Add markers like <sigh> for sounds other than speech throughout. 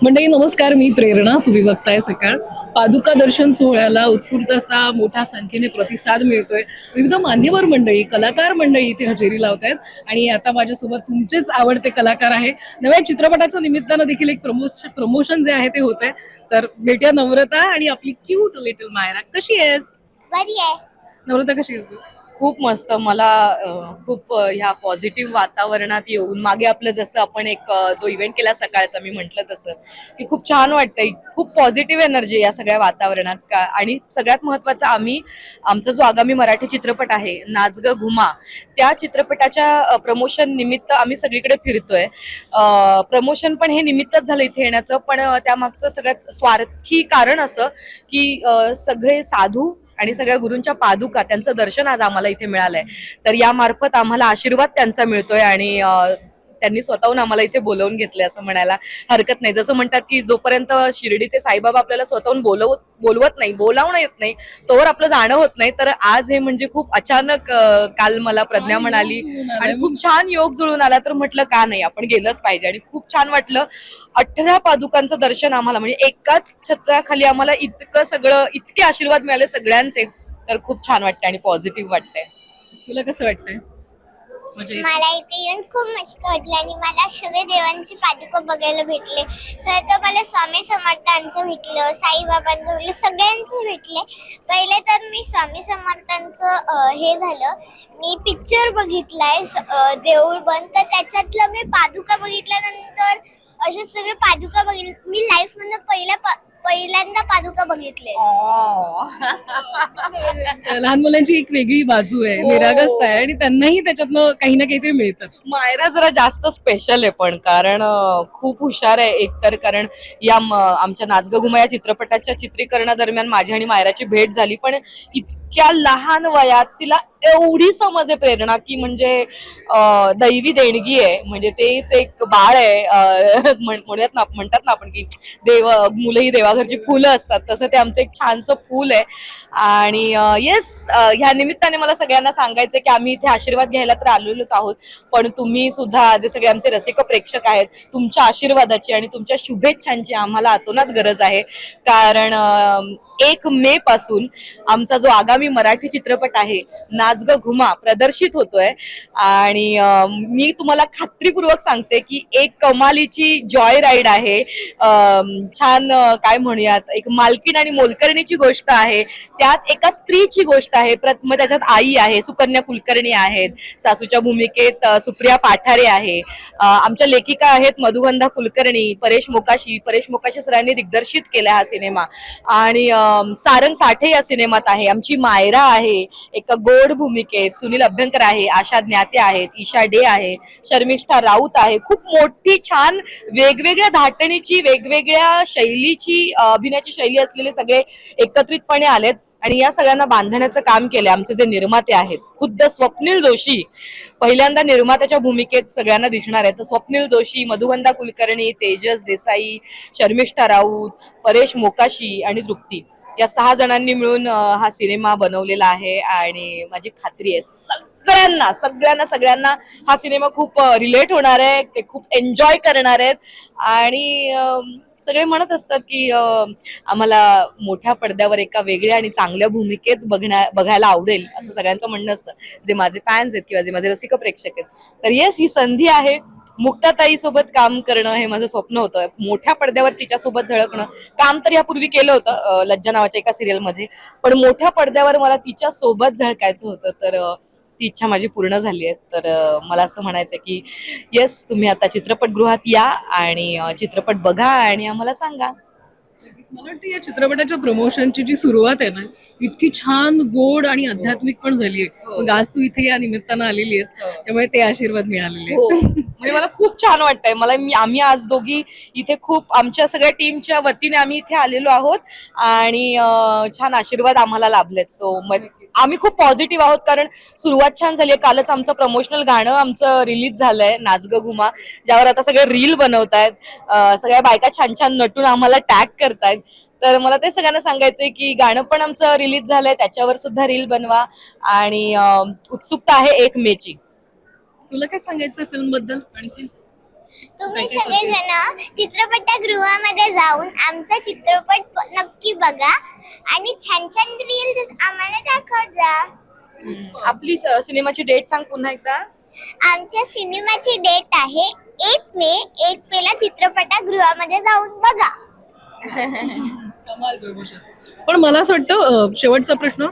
मंडळी नमस्कार मी प्रेरणा. तुम्ही बघताय सकाळ. पादुका दर्शन सोहळ्याला उत्स्फूर्त असा मोठ्या संख्येने प्रतिसाद मिळतोय. विविध मान्यवर मंडळी कलाकार मंडळी इथे हजेरी लावत आहेत. आणि आता माझ्यासोबत तुमचेच आवडते कलाकार आहे. नव्या चित्रपटाच्या निमित्तानं देखील एक प्रमोशन प्रमोशन जे आहे ते होत आहे तर भेटूया नम्रता आणि आपली क्यूट लिटल मायरा. कशी आहेस? बरी आहे. नम्रता कशी आहेस? खूप मस्त. मला खूप ह्या पॉझिटिव्ह वातावरणात येऊन मागे आपलं जसं आपण एक जो इव्हेंट केला सकाळचा मी म्हटलं तसं की खूप छान वाटतंय. खूप पॉझिटिव्ह एनर्जी या सगळ्या वातावरणात. का आणि सगळ्यात महत्त्वाचं आम्ही आमचा जो आगामी मराठी चित्रपट आहे नाच ग घुमा त्या चित्रपटाच्या प्रमोशन निमित्त आम्ही सगळीकडे फिरतोय. प्रमोशन पण हे निमित्तच झालं इथे येण्याचं पण त्यामागचं सगळ्यात स्वार्थी कारण असं की सगळे साधू आणि सगळ्या गुरूंच्या पादुका त्यांचं दर्शन आज आम्हाला इथे मिळालंय. तर यामार्फत आम्हाला आशीर्वाद त्यांचा मिळतोय आणि त्यांनी स्वतःहून आम्हाला इथे बोलवून घेतलंय असं म्हणायला हरकत नाही. जसं म्हणतात की जोपर्यंत शिर्डीचे साईबाबा आपल्याला स्वतःहून बोलवत बोलवत नाही बोलावणं येत नाही तोवर आपलं जाणं होत नाही. तर आज हे म्हणजे खूप अचानक काल मला प्रज्ञा म्हणाली. आणि खूप छान योग जुळून आला तर म्हटलं का नाही आपण गेलंच पाहिजे. आणि खूप छान वाटलं. अठरा पादुकांचं दर्शन आम्हाला म्हणजे एकाच छत्राखाली आम्हाला इतकं सगळं इतके आशीर्वाद मिळाले सगळ्यांचे. तर खूप छान वाटतंय आणि पॉझिटिव्ह वाटतंय. तुला कसं वाटतंय? म्हणजे मला इथे येऊन खूप मस्त वाटलं आणि मला सगळे देवांची पादुका बघायला भेटले. खरं तर मला स्वामी समर्थांचं भेटलं साईबाबांचं भेटलं सगळ्यांचं भेटले. पहिले तर मी स्वामी समर्थांचं हे झालं. मी पिक्चर बघितलाय देऊळ बंद. तर त्याच्यातलं मी पादुका बघितल्यानंतर असे सगळे पादुका बघितले. मी लाईफ मधनं पहिल्या पा- पहिल्यांदा पादुका बघितले. <laughs> लहान मुलांची एक वेगळी बाजू आहे. हो. निरागसता आहे आणि त्यांनाही त्याच्यातनं काही ना काहीतरी मिळतच. मायरा जरा जास्त स्पेशल आहे पण कारण अं, खूप हुशार आहे एकतर कारण या म- आमच्या नाचग घुमा या चित्रपटाच्या चित्रीकरणादरम्यान माझी आणि मायराची भेट झाली. पण इतक्या लहान वयात तिला एवढी समज आहे प्रेरणा की म्हणजे अं, दैवी देणगी आहे. म्हणजे तेच एक बाळ आहे. अं, <laughs> म्हण- म्हणूयात ना म्हणतात ना आपण की देव मुलं ही घरची फुलं असतात तसं ते आमचं एक छानसं फूल आहे. आणि येस ह्या निमित्ताने मला सगळ्यांना सांगायचं की आम्ही इथे आशीर्वाद घ्यायला तर आलेलोच आहोत. पण तुम्ही सुद्धा जे सगळे आमचे रसिक प्रेक्षक आहेत तुमच्या आशीर्वादाची आणि तुमच्या शुभेच्छांची आम्हाला अतोनात गरज आहे. कारण एक मे पासून आमचा जो आगामी मराठी चित्रपट आहे नाच ग घुमा प्रदर्शित होतोय. आणि मी तुम्हाला खात्रीपूर्वक सांगते की एक कमालीची जॉय राईड आहे. छान काय म्हणूयात एक मालकीण आणि मोलकर्णीची गोष्ट आहे. त्यात एका स्त्रीची गोष्ट आहे. मग त्याच्यात आई आहे सुकन्या कुलकर्णी आहेत. सासूच्या भूमिकेत सुप्रिया पाठारे आहे. आमच्या लेखिका आहेत मधुगंधा कुलकर्णी परेश मोकाशी परेश मोकाशी सरांनी दिग्दर्शित केला हा सिनेमा. आणि सारंग साठे या सिनेमात आहे आमची मायरा आहे एका गोड भूमिकेत सुनील अभ्यंकर आहे आशा ज्ञाते आहेत ईशा डे आहे शर्मिष्ठा राऊत आहे खूप मोठी छान वेगवेगळ्या धाटणीची वेगवेगळ्या शैलीची अभिनयाची शैली असलेले सगळे एकत्रितपणे आलेत आणि या सगळ्यांना बांधण्याचं काम केलंय आमचे जे निर्माते आहेत. खुद्द स्वप्नील जोशी पहिल्यांदा निर्मात्याच्या भूमिकेत सगळ्यांना दिसणार आहे तर स्वप्नील जोशी मधुवंदा कुलकर्णी तेजस देसाई शर्मिष्ठा राऊत परेश मोकाशी आणि तृप्ती. या सहा जणांनी मिळून हा सिनेमा बनवलेला आहे आणि माझी खात्री आहे सगळ्यांना सगळ्यांना सगळ्यांना हा सिनेमा खूप रिलेट होणार आहे ते खूप एन्जॉय करणार आहेत आणि सगळे म्हणत असतात की आम्हाला मोठ्या पडद्यावर एका वेगळ्या आणि चांगल्या भूमिकेत बघण्या बघायला आवडेल असं सगळ्यांचं म्हणणं असतं. जे माझे फॅन्स आहेत किंवा जे माझे रसिक प्रेक्षक आहेत. तर येस ही संधी आहे. मुक्ताताई सोबत काम करणं हे माझं स्वप्न होतं. मोठ्या पडद्यावर तिच्यासोबत झळकणं. काम तर यापूर्वी केलं होतं लज्जा नावाच्या एका सिरियलमध्ये पण मोठ्या पडद्यावर मला तिच्या सोबत झळकायचं होतं. तर ती इच्छा माझी पूर्ण झाली आहे. तर मला असं म्हणायचं की येस तुम्ही आता चित्रपटगृहात या आणि चित्रपट बघा आणि आम्हाला सांगा. मला वाटतं या चित्रपटाच्या प्रमोशनची जी सुरुवात आहे ना इतकी छान गोड आणि आध्यात्मिक पण झाली आहे. हो. मग आज तू इथे या निमित्तानं आलेली आहेस हो. त्यामुळे ते आशीर्वाद मिळालेले आहेत. हो. म्हणजे मला खूप छान वाटतंय. मला मी आम्ही आज दोघी इथे खूप आमच्या सगळ्या टीमच्या वतीने आम्ही इथे आलेलो आहोत. आणि अं, छान आशीर्वाद आम्हाला लाभलेत. सो आम्ही खूप पॉझिटिव्ह आहोत कारण सुरुवात छान झाली आहे. कालच आमचं प्रमोशनल गाणं आमचं रिलीज झालंय नाचग घुमा ज्यावर आता सगळे रील बनवतायत. आहेत सगळ्या बायका छान छान नटून आम्हाला टॅग करतायत. तर मला ते सगळ्यांना सांगायचंय की गाणं पण आमचं रिलीज झालंय त्याच्यावर सुद्धा रील बनवा. आणि उत्सुकता आहे एक मेची. तुला काय सांगायचं फिल्मबद्दल आणखी तुम्ही सगळेजण चित्रपटगृहामध्ये जाऊन आमचा चित्रपट नक्की बघा. आणि छान छान रील्स आम्हाला दाखवत जा आपली सिनेमाची डेट सांग पुन्हा एकदा. आमच्या सिनेमाची डेट आहे एक मे एक मेला चित्रपटगृहामध्ये जाऊन बघा. कमाल पण मला असं वाटतं शेवटचा प्रश्न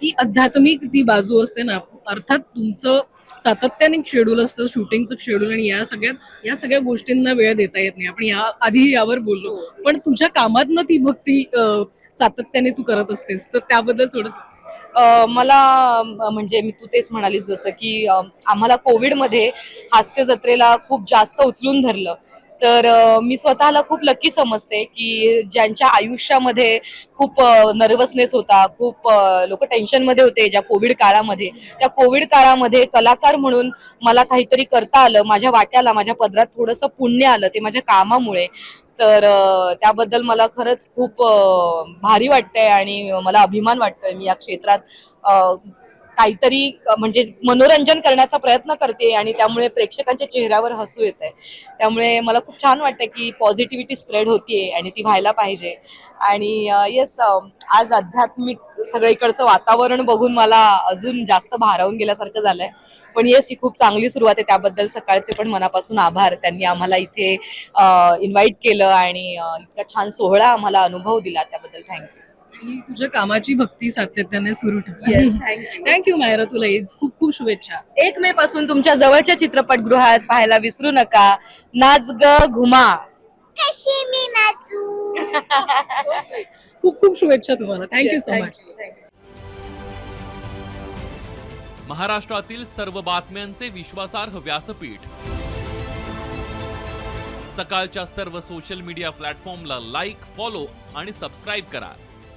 की आध्यात्मिक ती बाजू असते ना अर्थात तुमचं सातत्याने शेड्यूल असतं शूटिंगचं शेड्यूल आणि या सगळ्यात या सगळ्या गोष्टींना वेळ देता येत नाही. आपण या आधी यावर बोललो. पण तुझ्या कामातनं ती भक्ती सातत्याने तू करत असतेस. तर त्याबद्दल थोडस मला म्हणजे मी तू तेच म्हणालीस जसं की आम्हाला कोविडमध्ये हास्य जत्रेला खूप जास्त उचलून धरलं. तर मी स्वतःला खूप लक्की समजते की ज्यांच्या आयुष्यामध्ये खूप नर्वसनेस होता खूप लोक टेन्शनमध्ये होते ज्या कोविड काळामध्ये. त्या कोविड काळामध्ये कलाकार म्हणून मला काहीतरी करता आलं माझ्या वाट्याला माझ्या पदरात थोडंसं पुण्य आलं ते माझ्या कामामुळे. तर त्याबद्दल मला खरंच खूप भारी वाटतंय आणि मला अभिमान वाटतोय. मी या क्षेत्रात काहीतरी म्हणजे मनोरंजन करण्याचा प्रयत्न करते आणि त्यामुळे प्रेक्षकांच्या चेहऱ्यावर हसू येत आहे त्यामुळे मला खूप छान वाटतं की पॉझिटिव्हिटी स्प्रेड होतीये आणि ती व्हायला पाहिजे. आणि येस आज आध्यात्मिक सगळीकडचं वातावरण बघून मला अजून जास्त भारावून गेल्यासारखं झालंय. पण येस ही खूप चांगली सुरुवात आहे. त्याबद्दल सकाळचे पण मनापासून आभार. त्यांनी आम्हाला इथे इन्व्हाइट केलं आणि इतका छान सोहळा आम्हाला अनुभव दिला. त्याबद्दल थँक्यू तुझ्या कामाची भक्ती सातत्याने सुरू ठेव थँक्यू <laughs> मायरा तुला खूप खूप शुभेच्छा. एक मे पासून तुमच्या जवळच्या चित्रपटगृहात पाहायला विसरू नका. नाच ग घुमा. कशी मी नाचू? <laughs> खूप खूप शुभेच्छा तुम्हाला. थँक्यू सो मच महाराष्ट्रातील सर्व बातम्यांचे विश्वासार्ह व्यासपीठ. सकाळच्या सर्व सोशल मीडिया प्लॅटफॉर्मला लाईक फॉलो आणि सबस्क्राईब करा.